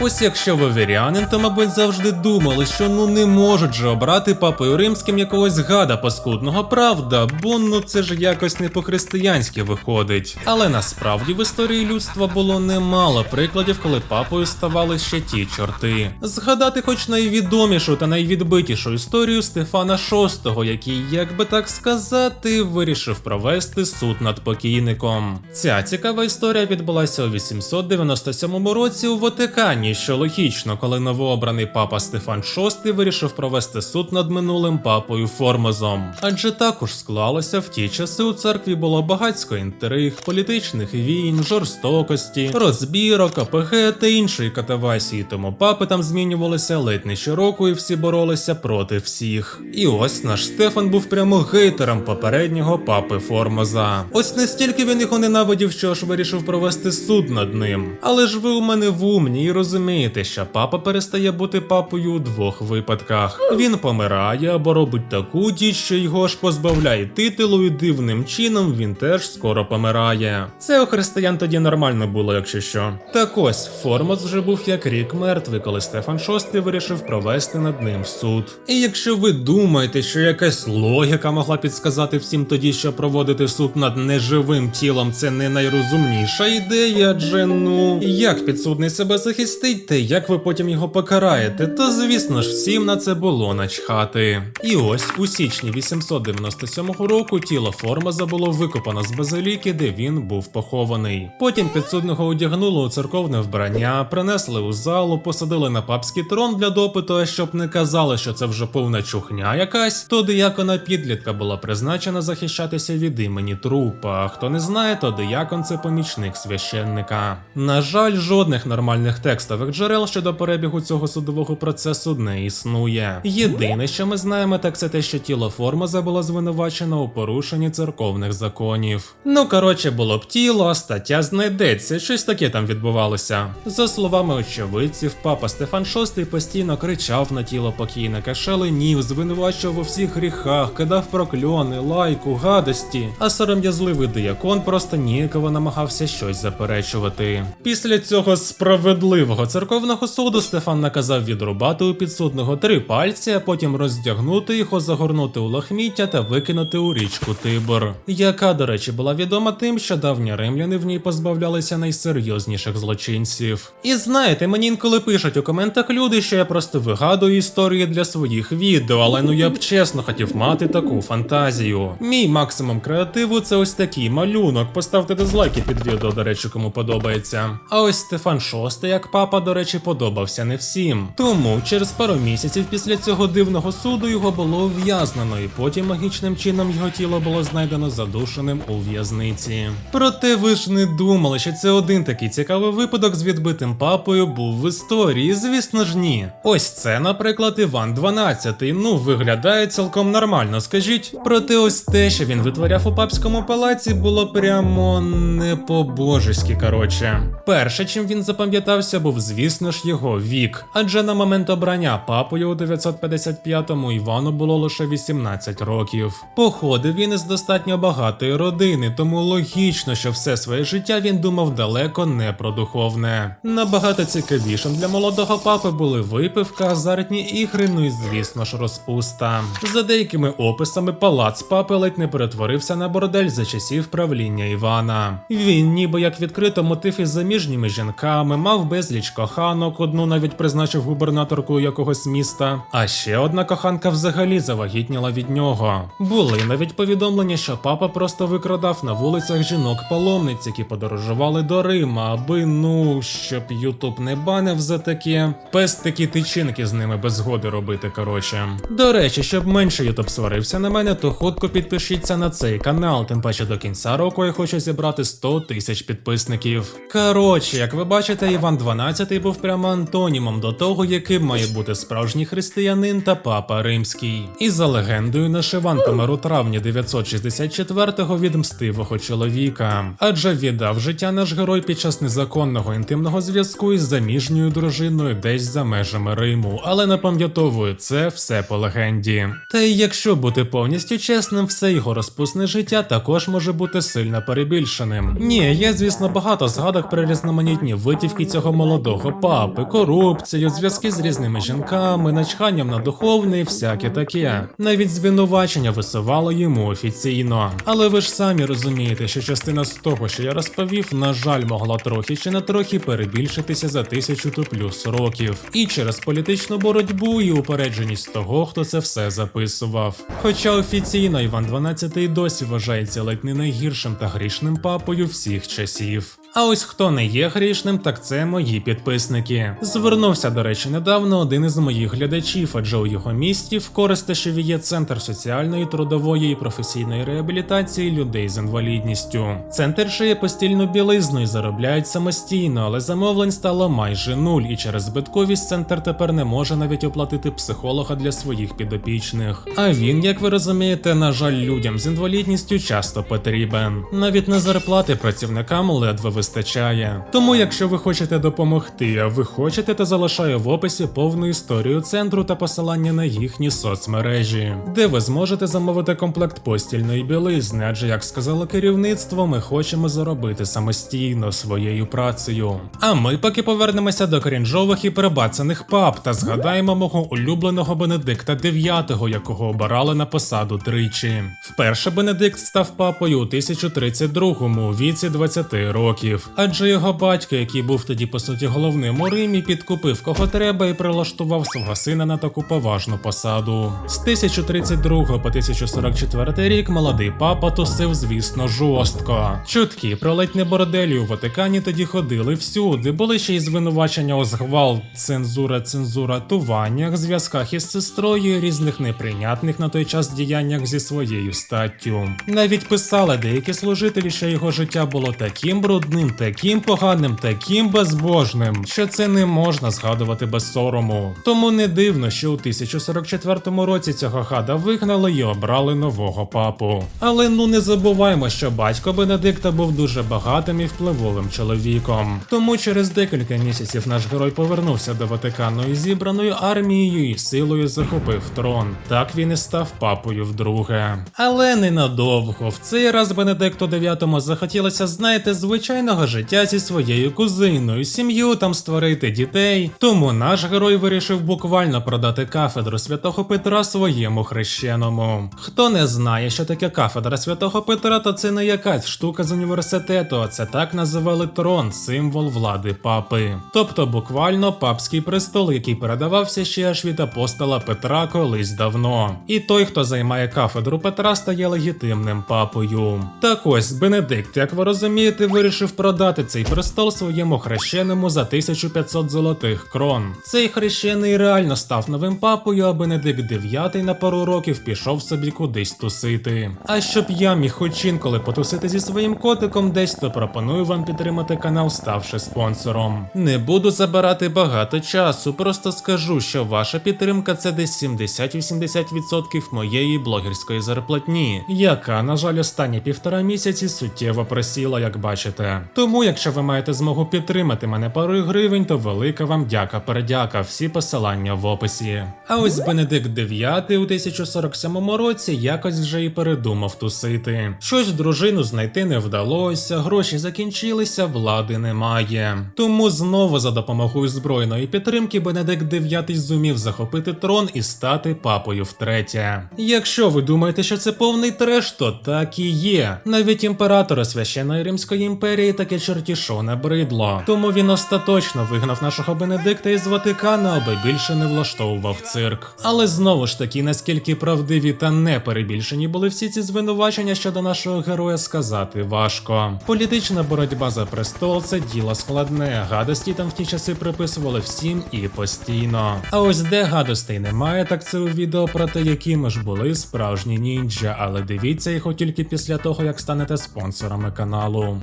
Ось якщо ви вірянин, то мабуть завжди думали, що ну не можуть же обрати папою римським якогось гада паскудного, правда, бо ну це ж якось не по-християнськи виходить. Але насправді в історії людства було немало прикладів, коли папою ставали ще ті чорти. Згадати хоч найвідомішу та найвідбитішу історію Стефана VI, який, як би так сказати, вирішив провести суд над покійником. Ця цікава історія відбулася у 897 році у Ватикані, що логічно, коли новообраний папа Стефан VI вирішив провести суд над минулим папою Формозом. Адже також склалося в ті часи у церкві було багатько інтриг, політичних війн, жорстокості, розбірок, АПГ та іншої катавасії, тому папи там змінювалися ледь не щороку і всі боролися проти всіх. І ось наш Стефан був прямо гейтером попереднього папи Формоза. Ось настільки він його ненавидів, що аж вирішив провести суд над ним. Але ж ви у мене в умні і розумієте, що папа перестає бути папою у двох випадках: він помирає або робить таку діч, що його ж позбавляє титулу, і дивним чином він теж скоро помирає. Це у християн тоді нормально було, якщо що. Так ось Формоз вже був як рік мертвий, коли Стефан VI вирішив провести над ним суд. І якщо ви думаєте, що якась логіка могла підсказати всім тоді, що проводити суд над неживим тілом це не найрозумніша ідея, адже ну як підсудний себе захистить, та як ви потім його покараєте, то звісно ж всім на це було начхати. І ось у січні 897 року тіло Формаза було викопано з базиліки, де він був похований. Потім підсудного одягнули у церковне вбрання, принесли у залу, посадили на папський трон для допиту, а щоб не казали, що це вже повна чухня якась, то диякона підлітка була призначена захищатися від імені трупа. А Хто не знає, то диякон це помічник священника. На жаль, жодних нормальних текстових джерел щодо перебігу цього судового процесу не існує. Єдине, що ми знаємо, так це те, що тіло Формаза було звинувачено у порушенні церковних законів. Ну коротше, було б тіло, стаття знайдеться, щось таке там відбувалося. За словами очевидців, папа Стефан VI постійно кричав на тіло покійника, шаленів, звинувачував у всіх гріхах, кидав прокльони, лайку, гадості, а сором'язливий диякон просто ніяково намагався щось заперечувати. Після цього справедливого церковного суду Стефан наказав відрубати у підсудного три пальці, а потім роздягнути його, загорнути у лахміття та викинути у річку Тибор, яка, до речі, була відома тим, що давні римляни в ній позбавлялися найсерйозніших злочинців. І знаєте, мені інколи пишуть у коментах люди, що я просто вигадую історії для своїх відео, але ну я б чесно хотів мати таку фантазію. Мій максимум креативу це ось такий малюнок. Поставте дизлайки під відео, до речі, кому подобається. А ось Стефан VI, як папа, до речі, подобався не всім. Тому через пару місяців після цього дивного суду його було ув'язнено, і потім магічним чином його тіло було знайдено задушеним у в'язниці. Проте ви ж не думали, що це один такий цікавий випадок з відбитим папою був в історії, звісно ж ні. Ось це, наприклад, Іван 12. Ну, виглядає цілком нормально, скажіть. Проте ось те, що він витворяв у папському палаці, було прямо не по-божеськи, коротше. Перше, чим він запам'ятався, був, звісно ж, його вік. Адже на момент обрання папою у 955-му Івану було лише 18 років. Походив він із достатньо багатої родини, тому логічно, що все своє життя він думав далеко не про духовне. Набагато цікавішим для молодого папи були випивка, азартні ігри, ну і звісно ж розпуста. За деякими описами, палац папи ледь не перетворився на бордель за часів правління Івана. Він, ніби як відкрито мотив із заміжніми жінками, мав безліч коханок, одну навіть призначив губернаторкою якогось міста. А ще одна коханка взагалі завагітніла від нього. Були навіть повідомлення, що папа просто викрадав на вулицях жінок паломниць, які подорожували до Рима, аби ну щоб Ютуб не банив за таке. Пес такі тичинки з ними без згоди робити. Коротше. До речі, щоб менше Ютуб сварився на мене, то хутко підпишіться на цей канал. Тим паче до кінця року я хочу зібрати 100 тисяч підписників. Коротше, як ви бачите, Іван 12 був прямо антонімом до того, яким має бути справжній християнин та папа римський. І за легендою, наш Іван помер у травні 964-го від мстивого чоловіка, адже віддав життя наш герой під час незаконного інтимного зв'язку із заміжньою дружиною десь за межами Риму, але напам'ятовую, це все по легенді. Та й якщо бути повністю чесним, все його розпусне життя також може бути сильно перебільшеним. Ні, є, звісно, багато згадок про різноманітні витівки цього молодого. Святого папи, корупцію, зв'язки з різними жінками, начханням на духовне і всяке таке. Навіть звинувачення висувало йому офіційно. Але ви ж самі розумієте, що частина з того, що я розповів, на жаль, могла трохи чи не трохи перебільшитися за тисячу то плюс років. І через політичну боротьбу і упередженість того, хто це все записував. Хоча офіційно Іван XII досі вважається ледь не найгіршим та грішним папою всіх часів. А ось хто не є грішним, так це мої підписники. Звернувся, до речі, недавно один із моїх глядачів, адже у його місті в Коростишеві є центр соціальної, трудової і професійної реабілітації людей з інвалідністю. Центр шиє постільну білизну і заробляють самостійно, але замовлень стало майже нуль, і через збитковість центр тепер не може навіть оплатити психолога для своїх підопічних. А він, як ви розумієте, на жаль, людям з інвалідністю часто потрібен. Навіть на зарплати працівникам ледве вистачає. Тому, якщо ви хочете допомогти, а ви хочете, то залишаю в описі повну історію центру та посилання на їхні соцмережі, де ви зможете замовити комплект постільної білизни, адже як сказало керівництво, ми хочемо заробити самостійно своєю працею. А ми поки повернемося до крінжових і перебацаних пап та згадаємо мого улюбленого Бенедикта IX, якого обирали на посаду тричі. Вперше Бенедикт став папою у 1032-му у віці 20 років, адже його батько, який був тоді по суті головним у Римі, підкупив кого треба і прилаштував свого сина на таку поважну посаду. З 1032 по 1044 рік молодий папа тусив, звісно, жорстко. Чутки про ледь не борделі у Ватикані тоді ходили всюди, були ще й звинувачення у згвалт, цензура, цензура, туваннях, зв'язках із сестрою різних неприйнятних на той час діяннях зі своєю статтю. Навіть писали деякі служителі, що його життя було таким брудним, таким поганим, таким безбожним, що це не можна згадувати без сорому. Тому не дивно, що у 1044 році цього хада вигнали і обрали нового папу. Але ну не забуваймо, що батько Бенедикта був дуже багатим і впливовим чоловіком. Тому через декілька місяців наш герой повернувся до Ватикану із зібраною армією і силою захопив трон. Так він і став папою вдруге. Але ненадовго. В цей раз Бенедикту IX захотілося, знаєте, звичайного життя зі своєю кузиною, сім'ю там створити дітей. Тому наш герой вирішив буквально продати кафедру святого Петра своєму хрещеному. Хто не знає, що таке кафедра святого Петра, то це не якась штука з університету, а це так називали трон, символ влади папи. Тобто буквально папський престол, який передавався ще аж від апостола Петра колись давно. І той, хто займає кафедру Петра, стає легітимним папою. Так ось Бенедикт, як ви розумієте, вирішив продати цей престол своєму хрещеному за 1500 золотих крон. Цей хрещений реально став новим папою, а Бенедикт IX на пару років пішов собі кудись тусити. А щоб я міг хоч інколи потусити зі своїм котиком десь, то пропоную вам підтримати канал, ставши спонсором. Не буду забирати багато часу, просто скажу, що ваша підтримка це десь 70-80% моєї блогерської зарплатні, яка, на жаль, останні півтора місяці суттєво просіла, як бачите. Тому, якщо ви маєте змогу підтримати мене парою гривень, то велика вам дяка передяка, всі посилання в описі. А ось Бенедикт IX у 1047 році якось вже і передумав тусити. Щось дружину знайти не вдалося, гроші закінчилися, влади немає. Тому знову за допомогою збройної підтримки Бенедикт IX зумів захопити трон і стати папою втретє. Якщо ви думаєте, що це повний треш, то так і є. Навіть імператора священної Римської імперії таке чертішо набридло. Тому він остаточно вигнав нашого Бенедикта із Ватикана, аби більше не влаштовував цирк. Але знову ж таки, наскільки правдиві та не перебільшені були всі ці звинувачення щодо нашого героя, сказати важко. Політична боротьба за престол це діло складне. Гадості там в ті часи приписували всім і постійно. А ось де гадостей немає, так це у відео про те, якими ж були справжні нінджа, але дивіться їх тільки після того, як станете спонсорами каналу.